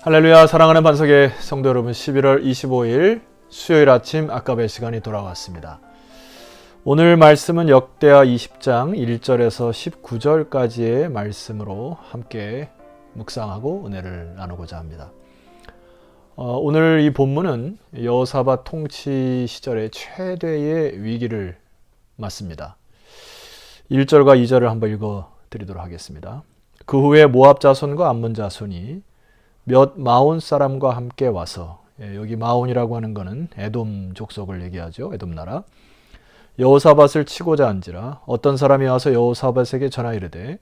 할렐루야 사랑하는 반석의 성도 여러분 11월 25일 수요일 아침 아까의 시간이 돌아왔습니다. 오늘 말씀은 역대하 20장 1절에서 19절까지의 말씀으로 함께 묵상하고 은혜를 나누고자 합니다. 어, 오늘 이 본문은 여호사밧 통치 시절의 최대의 위기를 맞습니다. 1절과 2절을 한번 읽어 드리도록 하겠습니다. 그 후에 모압 자손과 암몬 자손이 몇 마온 사람과 함께 와서 예, 여기 마온이라고 하는 것은 에돔 족속을 얘기하죠. 에돔 나라. 여호사밧을 치고자 한지라 어떤 사람이 와서 여호사밧에게 전하 이르되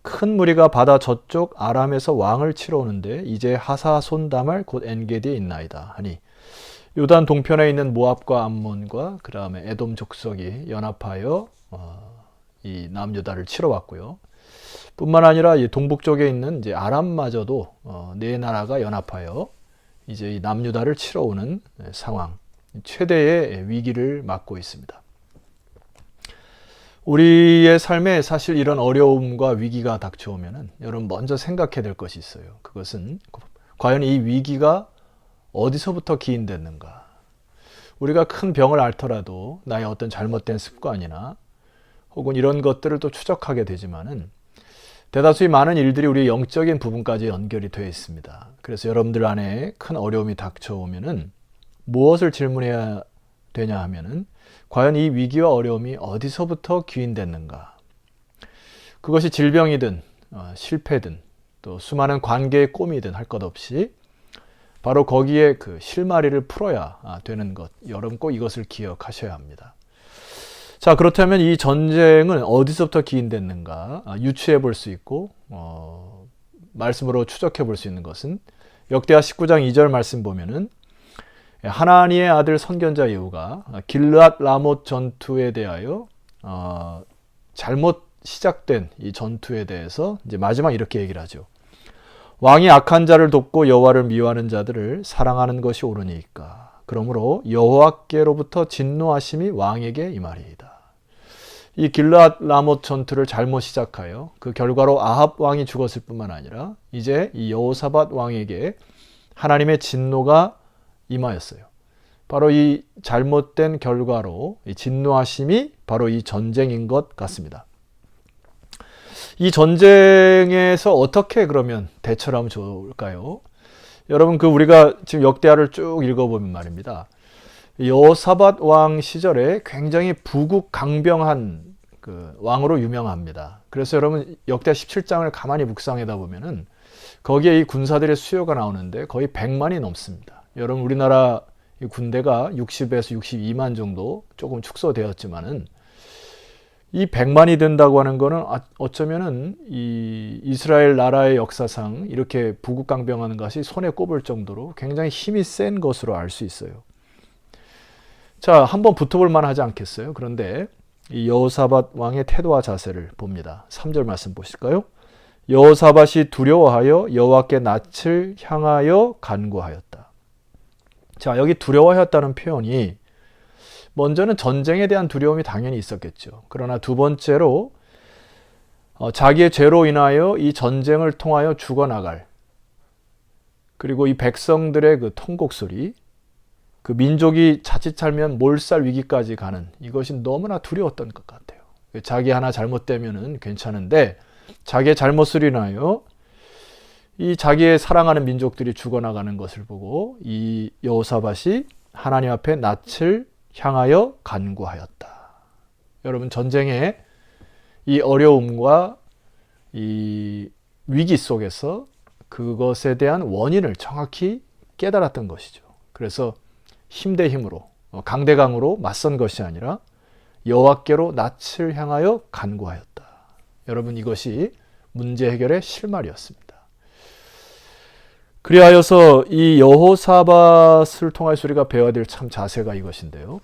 큰 무리가 바다 저쪽 아람에서 왕을 치러 오는데 이제 하사손담을 곧 엔게디에 있나이다 하니 요단 동편에 있는 모압과 암몬과 그 다음에 에돔 족속이 연합하여 어, 이 남유다를 치러 왔고요. 뿐만 아니라 이 동북 쪽에 있는 이제 아람마저도 어, 네 나라가 연합하여 이제 이 남유다를 치러 오는 상황, 최대의 위기를 맞고 있습니다. 우리의 삶에 사실 이런 어려움과 위기가 닥쳐오면은 여러분 먼저 생각해야 될 것이 있어요. 그것은 과연 이 위기가 어디서부터 기인됐는가? 우리가 큰 병을 앓더라도 나의 어떤 잘못된 습관이나 혹은 이런 것들을 또 추적하게 되지만은 대다수의 많은 일들이 우리 영적인 부분까지 연결이 되어 있습니다. 그래서 여러분들 안에 큰 어려움이 닥쳐오면은 무엇을 질문해야 되냐 하면은 과연 이 위기와 어려움이 어디서부터 기인됐는가? 그것이 질병이든 어, 실패든 또 수많은 관계의 꿈이든 할 것 없이 바로 거기에 그 실마리를 풀어야 아, 되는 것. 여러분 꼭 이것을 기억하셔야 합니다. 자, 그렇다면 이 전쟁은 어디서부터 기인됐는가 아, 유추해 볼 수 있고, 어, 말씀으로 추적해 볼 수 있는 것은 역대하 19장 2절 말씀 보면은 하나니의 아들 선견자 예후가 길르앗 라못 전투에 대하여 어, 잘못 시작된 이 전투에 대해서 이제 마지막 이렇게 얘기를 하죠. 왕이 악한 자를 돕고 여호와를 미워하는 자들을 사랑하는 것이 옳으니까. 그러므로 여호와께로부터 진노하심이 왕에게 임하리이다. 이 길르앗 라못 전투를 잘못 시작하여 그 결과로 아합 왕이 죽었을 뿐만 아니라 이제 이 여호사밧 왕에게 하나님의 진노가 임하였어요. 바로 이 잘못된 결과로 이 진노하심이 바로 이 전쟁인 것 같습니다. 이 전쟁에서 어떻게 그러면 대처를 하면 좋을까요? 여러분 그 우리가 지금 역대하를 쭉 읽어보면 말입니다. 여사밧 왕 시절에 굉장히 부국 강병한 그 왕으로 유명합니다. 그래서 여러분 역대 17장을 가만히 묵상하다 보면은 거기에 이 군사들의 수요가 나오는데 거의 100만이 넘습니다. 여러분 우리나라 군대가 60에서 62만 정도 조금 축소되었지만은 이 100만이 된다고 하는 거는 아, 어쩌면은 이 이스라엘 나라의 역사상 이렇게 부국 강병하는 것이 손에 꼽을 정도로 굉장히 힘이 센 것으로 알 수 있어요. 자, 한번 붙어볼 만 하지 않겠어요? 그런데 이 여호사밧 왕의 태도와 자세를 봅니다. 3절 말씀 보실까요? 여호사밧이 두려워하여 여호와께 낯을 향하여 간구하였다. 자, 여기 두려워하였다는 표현이 먼저는 전쟁에 대한 두려움이 당연히 있었겠죠. 그러나 두 번째로 어, 자기의 죄로 인하여 이 전쟁을 통하여 죽어나갈 그리고 이 백성들의 그 통곡 소리 그 민족이 자칫 살면 몰살 위기까지 가는 이것이 너무나 두려웠던 것 같아요. 자기 하나 잘못되면은 괜찮은데 자기의 잘못을 인하여 이 자기의 사랑하는 민족들이 죽어나가는 것을 보고 이 여호사밭이 하나님 앞에 낯을 향하여 간구하였다. 여러분 전쟁의 이 어려움과 이 위기 속에서 그것에 대한 원인을 정확히 깨달았던 것이죠. 그래서 힘 대 힘으로 어, 강대강으로 맞선 것이 아니라 여호와께로 낯을 향하여 간구하였다. 여러분 이것이 문제 해결의 실마리였습니다. 그리하여서 이 여호사밧을 통할 우리가 배워야 될 참 자세가 이것인데요.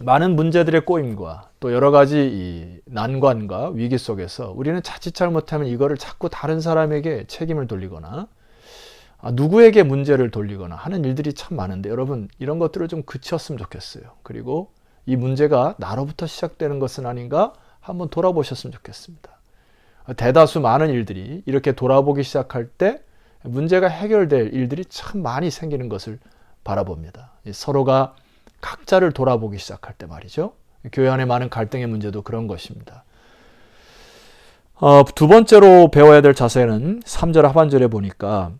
많은 문제들의 꼬임과 또 여러 가지 이 난관과 위기 속에서 우리는 자칫 잘못하면 이거를 자꾸 다른 사람에게 책임을 돌리거나 아, 누구에게 문제를 돌리거나 하는 일들이 참 많은데 여러분 이런 것들을 좀 그쳤으면 좋겠어요. 그리고 이 문제가 나로부터 시작되는 것은 아닌가 한번 돌아보셨으면 좋겠습니다. 대다수 많은 일들이 이렇게 돌아보기 시작할 때 문제가 해결될 일들이 참 많이 생기는 것을 바라봅니다. 서로가 각자를 돌아보기 시작할 때 말이죠. 교회 안에 많은 갈등의 문제도 그런 것입니다. 어, 두 번째로 배워야 될 자세는 3절 하반절에 보니까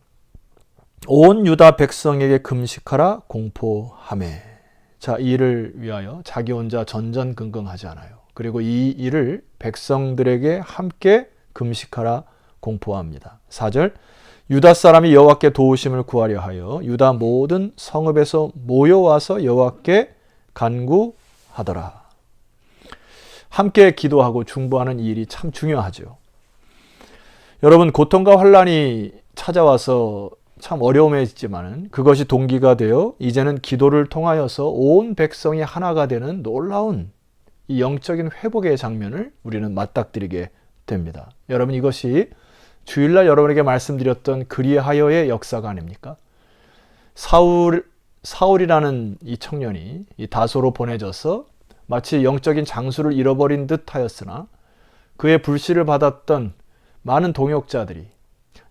온 유다 백성에게 금식하라 공포함에 자, 이 일을 위하여 자기 혼자 전전긍긍하지 않아요. 그리고 이 일을 백성들에게 함께 금식하라 공포합니다. 4절 유다 사람이 여호와께 도우심을 구하려 하여 유다 모든 성읍에서 모여와서 여호와께 간구하더라. 함께 기도하고 중보하는 이 일이 참 중요하죠. 여러분 고통과 환란이 찾아와서 참 어려움이지만은 그것이 동기가 되어 이제는 기도를 통하여서 온 백성이 하나가 되는 놀라운 이 영적인 회복의 장면을 우리는 맞닥뜨리게 됩니다. 여러분 이것이 주일날 여러분에게 말씀드렸던 그리하여의 역사가 아닙니까? 사울 사울이라는 이 청년이 이 다소로 보내져서 마치 영적인 장수를 잃어버린 듯 하였으나 그의 불씨를 받았던 많은 동역자들이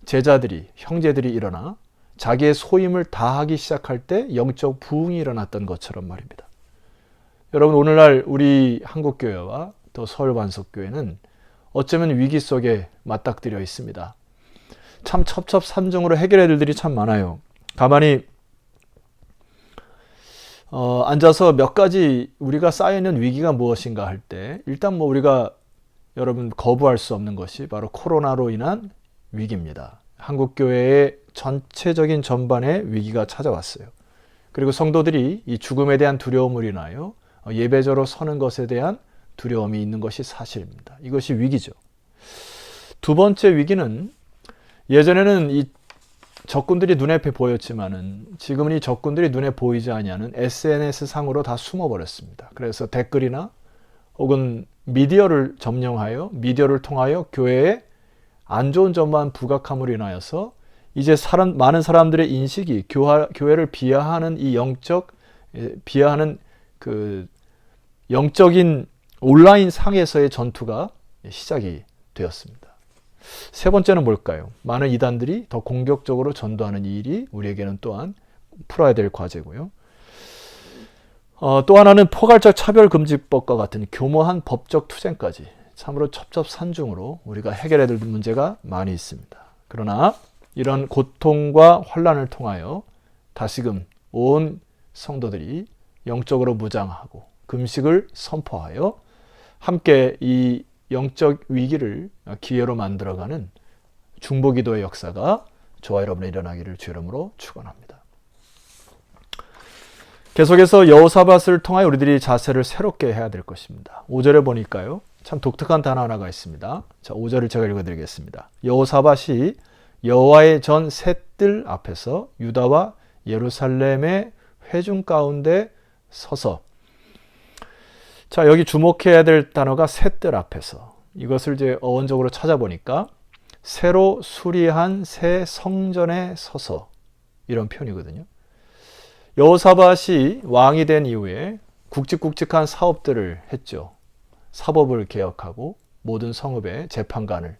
제자들이 형제들이 일어나 자기의 소임을 다하기 시작할 때 영적 부흥이 일어났던 것처럼 말입니다. 여러분 오늘날 우리 한국 교회와 또 서울 반석 교회는 어쩌면 위기 속에 맞닥뜨려 있습니다. 참 첩첩산중으로 해결할 일들이 참 많아요. 가만히 어, 앉아서 몇 가지 우리가 쌓여있는 위기가 무엇인가 할 때 일단 뭐 우리가 여러분 거부할 수 없는 것이 바로 코로나로 인한 위기입니다. 한국 교회의 전체적인 전반의 위기가 찾아왔어요. 그리고 성도들이 이 죽음에 대한 두려움을 인하여 예배저로 서는 것에 대한 두려움이 있는 것이 사실입니다. 이것이 위기죠. 두 번째 위기는 예전에는 이 적군들이 눈앞에 보였지만은 지금은 이 적군들이 눈에 보이지 아니하는 SNS 상으로 다 숨어버렸습니다. 그래서 댓글이나 혹은 미디어를 점령하여 미디어를 통하여 교회에 안 좋은 점만 부각함으로 인하여서 이제 사람, 많은 사람들의 인식이 교화, 교회를 비하하는 이 영적 비하하는 그 영적인 온라인 상에서의 전투가 시작이 되었습니다. 세 번째는 뭘까요? 많은 이단들이 더 공격적으로 전도하는 이 일이 우리에게는 또한 풀어야 될 과제고요. 어, 또 하나는 포괄적 차별금지법과 같은 교모한 법적 투쟁까지 참으로 첩첩산중으로 우리가 해결해야 될 문제가 많이 있습니다. 그러나 이런 고통과 환란을 통하여 다시금 온 성도들이 영적으로 무장하고 금식을 선포하여 함께 이 영적 위기를 기회로 만들어가는 중보기도의 역사가 저와 여러분의 일어나기를 주 이름으로 축원합니다. 계속해서 여호사밧을 통하여 우리들이 자세를 새롭게 해야 될 것입니다. 5절에 보니까요. 참 독특한 단어 하나가 있습니다. 자, 5절을 제가 읽어 드리겠습니다. 여호사밧이 여호와의 전 셋들 앞에서 유다와 예루살렘의 회중 가운데 서서 자, 여기 주목해야 될 단어가 셋들 앞에서. 이것을 이제 어원적으로 찾아보니까 새로 수리한 새 성전에 서서 이런 표현이거든요. 여호사밧이 왕이 된 이후에 굵직굵직한 사업들을 했죠. 사법을 개혁하고 모든 성읍에 재판관을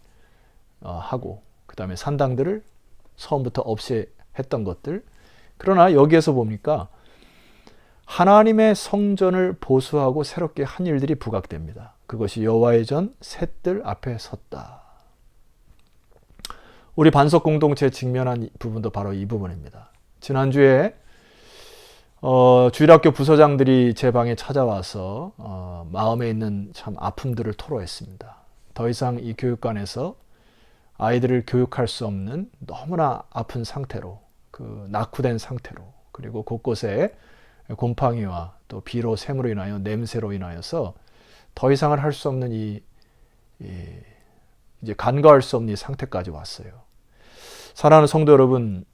어, 하고 그 다음에 산당들을 처음부터 없애했던 것들. 그러나 여기에서 보니까 하나님의 성전을 보수하고 새롭게 한 일들이 부각됩니다. 그것이 여호와의 전 셋들 앞에 섰다. 우리 반석 공동체 직면한 부분도 바로 이 부분입니다. 지난주에 어, 주일학교 부서장들이 제 방에 찾아와서 어, 마음에 있는 참 아픔들을 토로했습니다. 더 이상 이 교육관에서 아이들을 교육할 수 없는 너무나 아픈 상태로 그 낙후된 상태로 그리고 곳곳에 곰팡이와 또 비로 샘으로 인하여 냄새로 인하여서 더 이상을 할 수 없는 이, 이 이제 간과할 수 없는 이 상태까지 왔어요. 사랑하는 성도 여러분,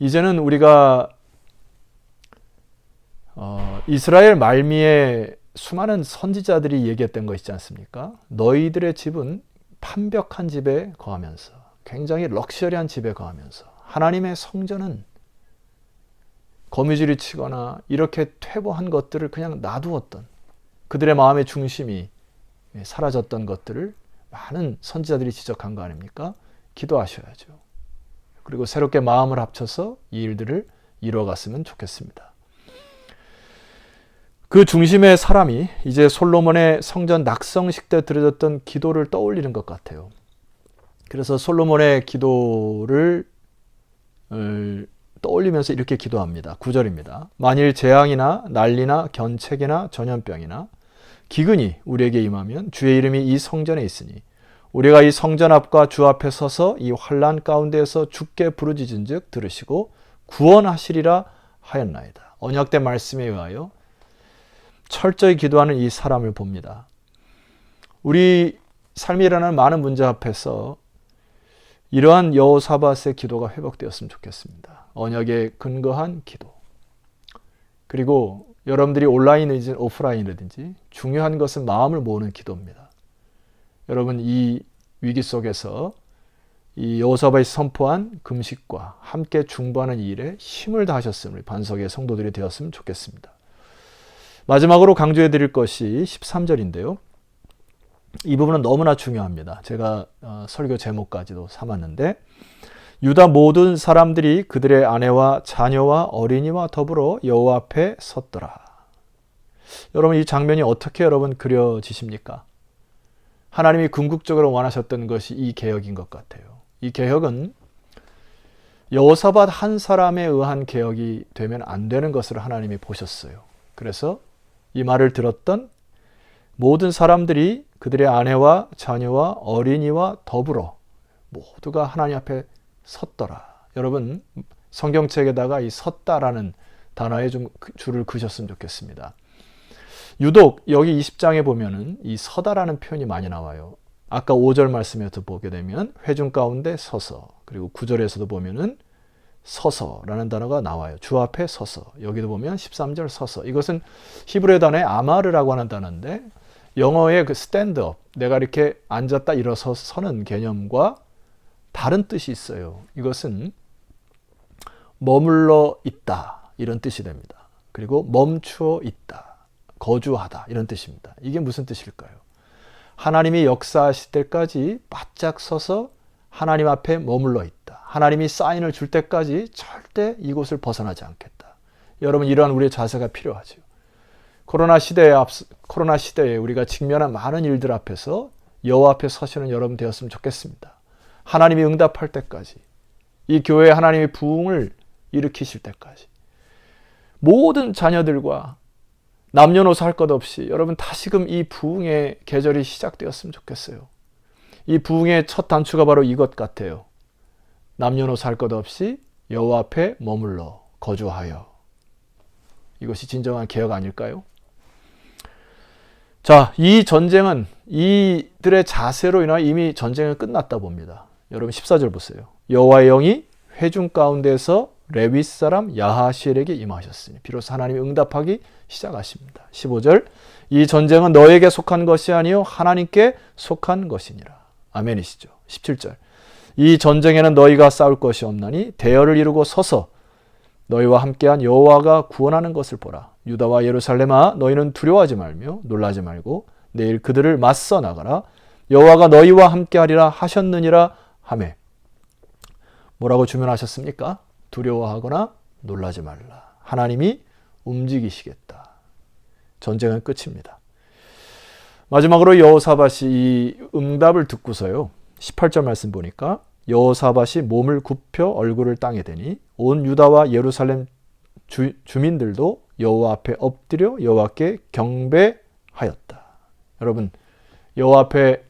이제는 우리가 어, 이스라엘 말미에 수많은 선지자들이 얘기했던 거 있지 않습니까? 너희들의 집은 판벽한 집에 거하면서 굉장히 럭셔리한 집에 거하면서 하나님의 성전은 거미줄이 치거나 이렇게 퇴보한 것들을 그냥 놔두었던 그들의 마음의 중심이 사라졌던 것들을 많은 선지자들이 지적한 거 아닙니까? 기도하셔야죠. 그리고 새롭게 마음을 합쳐서 이 일들을 이루어갔으면 좋겠습니다. 그 중심의 사람이 이제 솔로몬의 성전 낙성식 때 드려졌던 기도를 떠올리는 것 같아요. 그래서 솔로몬의 기도를 떠올리면서 이렇게 기도합니다. 9절입니다. 만일 재앙이나 난리나 견책이나 전염병이나 기근이 우리에게 임하면 주의 이름이 이 성전에 있으니 우리가 이 성전 앞과 주 앞에 서서 이 환란 가운데에서 주께 부르짖은즉 들으시고 구원하시리라 하였나이다. 언약된 말씀에 의하여 철저히 기도하는 이 사람을 봅니다. 우리 삶이라는 많은 문제 앞에서 이러한 여호사밧의 기도가 회복되었으면 좋겠습니다. 언약에 근거한 기도. 그리고 여러분들이 온라인이든 오프라인이든지 중요한 것은 마음을 모으는 기도입니다. 여러분 이 위기 속에서 이 여호사밧이 선포한 금식과 함께 중보하는 일에 힘을 다하셨음을 반석의 성도들이 되었으면 좋겠습니다. 마지막으로 강조해 드릴 것이 13절인데요. 이 부분은 너무나 중요합니다. 제가 어, 설교 제목까지도 삼았는데 유다 모든 사람들이 그들의 아내와 자녀와 어린이와 더불어 여호와 앞에 섰더라. 여러분 이 장면이 어떻게 여러분 그려지십니까? 하나님이 궁극적으로 원하셨던 것이 이 개혁인 것 같아요. 이 개혁은 여호사밧 한 사람에 의한 개혁이 되면 안 되는 것을 하나님이 보셨어요. 그래서 이 말을 들었던 모든 사람들이 그들의 아내와 자녀와 어린이와 더불어 모두가 하나님 앞에 섰더라. 여러분 성경책에다가 이 섰다라는 단어에 좀 줄을 그으셨으면 좋겠습니다. 유독 여기 20장에 보면은 이 서다라는 표현이 많이 나와요. 아까 5절 말씀에서 보게 되면 회중 가운데 서서 그리고 9절에서도 보면은 서서라는 단어가 나와요. 주 앞에 서서. 여기도 보면 13절 서서. 이것은 히브리 단어의 아마르라고 하는 단어인데 영어의 그 스탠드업, 내가 이렇게 앉았다 일어서 서는 개념과 다른 뜻이 있어요. 이것은 머물러 있다 이런 뜻이 됩니다. 그리고 멈추어 있다, 거주하다 이런 뜻입니다. 이게 무슨 뜻일까요? 하나님이 역사하실 때까지 바짝 서서 하나님 앞에 머물러 있다. 하나님이 사인을 줄 때까지 절대 이곳을 벗어나지 않겠다. 여러분 이러한 우리의 자세가 필요하죠. 코로나 시대에 앞 코로나 시대에 우리가 직면한 많은 일들 앞에서 여호와 앞에 서시는 여러분 되었으면 좋겠습니다. 하나님이 응답할 때까지 이 교회에 하나님의 부흥을 일으키실 때까지 모든 자녀들과 남녀노소 할 것 없이 여러분 다시금 이 부흥의 계절이 시작되었으면 좋겠어요. 이 부흥의 첫 단추가 바로 이것 같아요. 남녀노소 할 것 없이 여호와 앞에 머물러 거주하여 이것이 진정한 개혁 아닐까요? 자, 이 전쟁은 이들의 자세로 인하 이미 전쟁은 끝났다 봅니다. 여러분 14절 보세요. 여호와의 영이 회중 가운데서 레위 사람 야하시엘에게 임하셨으니 비로소 하나님이 응답하기 시작하십니다. 15절 이 전쟁은 너에게 속한 것이 아니요 하나님께 속한 것이니라. 아멘이시죠. 17절 이 전쟁에는 너희가 싸울 것이 없나니 대열을 이루고 서서 너희와 함께한 여호와가 구원하는 것을 보라. 유다와 예루살렘아 너희는 두려워하지 말며 놀라지 말고 내일 그들을 맞서 나가라. 여호와가 너희와 함께하리라 하셨느니라 하매 뭐라고 주문하셨습니까? 두려워하거나 놀라지 말라. 하나님이 움직이시겠다. 전쟁은 끝입니다. 마지막으로 여호사밧이 이 응답을 듣고서요. 18절 말씀 보니까 여호사밧이 몸을 굽혀 얼굴을 땅에 대니 온 유다와 예루살렘 주, 주민들도 여호와 앞에 엎드려 여호와께 경배하였다. 여러분 여호와 앞에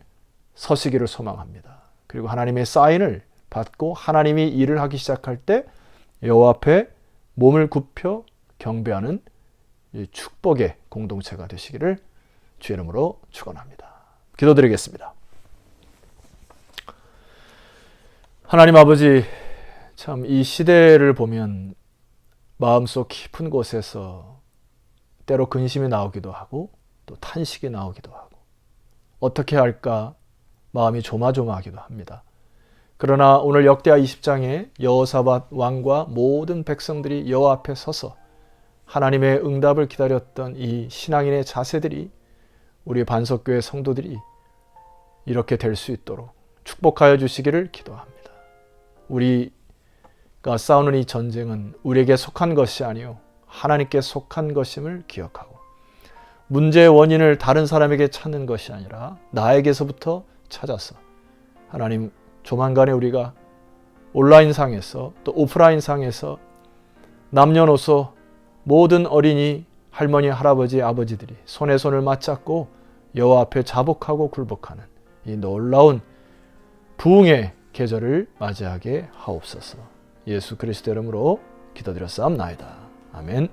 서시기를 소망합니다. 그리고 하나님의 사인을 받고 하나님이 일을 하기 시작할 때 여호와 앞에 몸을 굽혀 경배하는 축복의 공동체가 되시기를 주의 이름으로 축원합니다. 기도드리겠습니다. 하나님 아버지 참 이 시대를 보면 마음속 깊은 곳에서 때로 근심이 나오기도 하고 또 탄식이 나오기도 하고 어떻게 할까 마음이 조마조마하기도 합니다. 그러나 오늘 역대하 20장에 여호사밧 왕과 모든 백성들이 여호와 앞에 서서 하나님의 응답을 기다렸던 이 신앙인의 자세들이 우리 반석교회 성도들이 이렇게 될 수 있도록 축복하여 주시기를 기도합니다. 우리 싸우는 이 전쟁은 우리에게 속한 것이 아니요 하나님께 속한 것임을 기억하고 문제의 원인을 다른 사람에게 찾는 것이 아니라 나에게서부터 찾아서 하나님 조만간에 우리가 온라인 상에서 또 오프라인 상에서 남녀노소 모든 어린이 할머니 할아버지 아버지들이 손에 손을 맞잡고 여호와 앞에 자복하고 굴복하는 이 놀라운 부흥의 계절을 맞이하게 하옵소서. 예수 그리스도 이름으로 기도드렸사옵나이다. 아멘.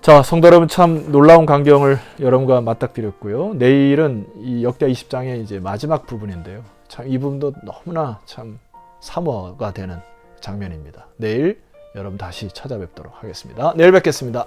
자, 성도 여러분 참 놀라운 광경을 여러분과 맞닥뜨렸고요. 내일은 이 역대 20장의 이제 마지막 부분인데요. 참 이 부분도 너무나 참 사모가 되는 장면입니다. 내일 여러분 다시 찾아뵙도록 하겠습니다. 내일 뵙겠습니다.